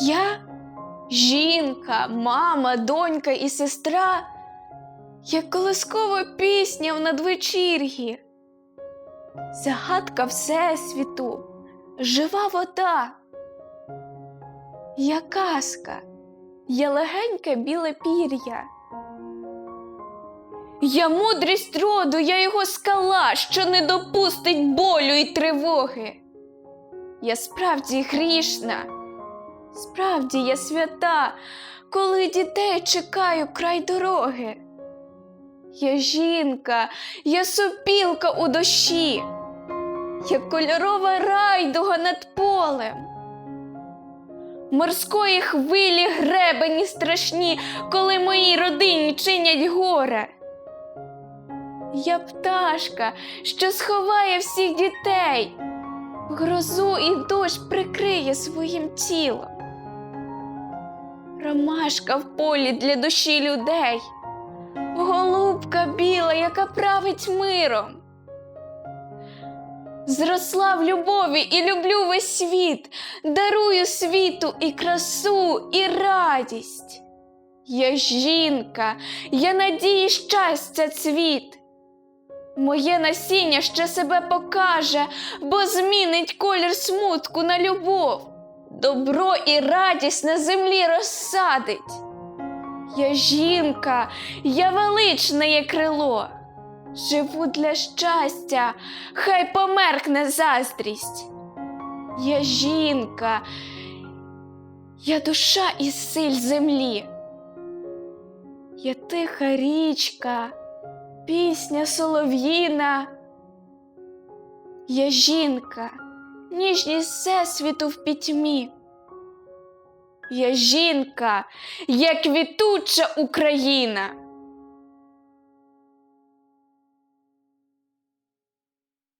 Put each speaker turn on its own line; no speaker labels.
Я жінка, мама, донька і сестра, як колискова пісня в надвечір'ї. Загадка Всесвіту, жива вода. Я казка, я легеньке біле пір'я. Я мудрість роду, я його скала, що не допустить болю і тривоги. Я справді грішна, справді я свята, коли дітей чекаю край дороги. Я жінка, я сопілка у душі, я кольорова райдуга над полем. Морської хвилі гребені страшні, коли моїй родині чинять горе. Я пташка, що сховає всіх дітей, грозу і дощ прикриє своїм тілом. Ромашка в полі для душі людей, голубка біла, яка править миром. Зросла в любові і люблю весь світ, дарую світу і красу, і радість. Я жінка, я надії щастя цвіт. Моє насіння ще себе покаже, бо змінить колір смутку на любов. Добро і радість на землі розсадить. Я жінка, я величне є крило. Живу для щастя, хай померкне заздрість. Я жінка, я душа і силь землі. Я тиха річка, пісня солов'їна. Я жінка, ніжність всесвіту в пітьмі. Я жінка, я квітуча Україна.